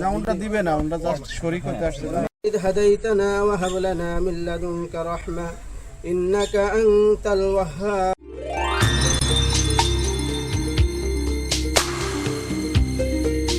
না ওটা দিবে না ওটা জাস্ট শরীর করতে আসছে إذ هديتنا وهب لنا من لدنك رحمة إنك أنت الوهاب